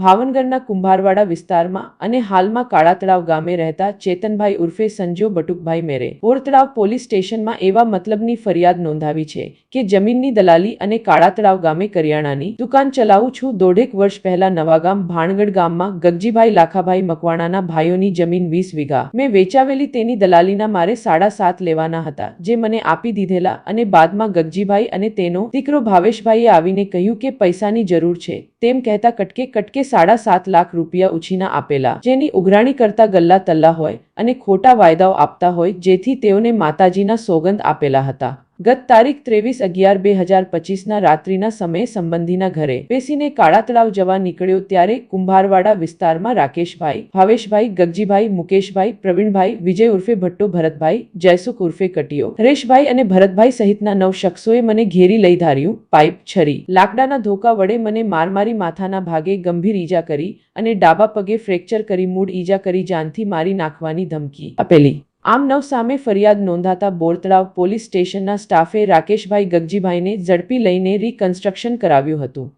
ભાવનગરના કુંભારવાડા વિસ્તારમાં અને હાલમાં કાળા તળાવ ગામે રહેતા ચેતનભાઈ ઉર્ફે સંજીવ બટુકભાઈ મેરે ઓરતળાવ પોલીસ સ્ટેશનમાં એવા મતલબની ફરિયાદ નોંધાવી છે કે જમીનની દલાલી અને કાળા તળાવ ગામે કરિયાણાની દુકાન ચલાવું છું. દોઢેક વર્ષ પહેલા નવાગામ ભાણગઢ ગામમાં ગગજીભાઈ લાખાભાઈ મકવાણાના ભાઈઓની જમીન વીસ વીઘા. મેં વેચાવેલી તેની દલાલીના મારે સાડા સાત લેવાના હતા, જે મને આપી દીધેલા અને બાદમાં ગગજીભાઈ અને તેનો દીકરો ભાવેશભાઈએ આવીને કહ્યું કે પૈસાની જરૂર છે. તેમ કહેતા કટકે કટકે સાડા સાત લાખ રૂપિયા ઉછીના આપેલા. જેની ઉઘરાણી કરતા ગલ્લા તલ્લા હોય અને ખોટા વાયદાઓ આપતા હોય, જેથી તેઓને માતાજીના સોગંદ આપેલા હતા. ગત તારીખ ત્રેવીસ અગિયાર બે હજાર પચીસના રાત્રિના સમયે સંબંધીના ઘરે બેસીને કાળા તળાવ જવા નીકળ્યો ત્યારે કુંભારવાડા વિસ્તારમાં રાકેશભાઈ, ભાવેશભાઈ, ગગજીભાઈ, મુકેશભાઈ, પ્રવીણભાઈ, વિજય ઉર્ફે ભટ્ટો, ભરતભાઈ, જયસુખ ઉર્ફે કટિયો હરેશભાઈ અને ભરતભાઈ સહિતના નવ શખ્સોએ મને ઘેરી લઈ ધાર્યું, પાઇપ છરી. લાકડાના ધોકા વડે મને મારમારી માથાના ભાગે ગંભીર ઈજા કરી અને ડાબા પગે ફ્રેક્ચર કરી મૂળ ઈજા કરી જાનથી મારી નાખવાની ધમકી આપેલી. આમ નવ સામે ફરિયાદ નોંધાતા બોરતળાવ પોલીસ સ્ટેશનના સ્ટાફે રાકેશભાઈ ગગજીભાઈને ઝડપી લઈને રિકન્સ્ટ્રક્શન કરાવ્યું હતું.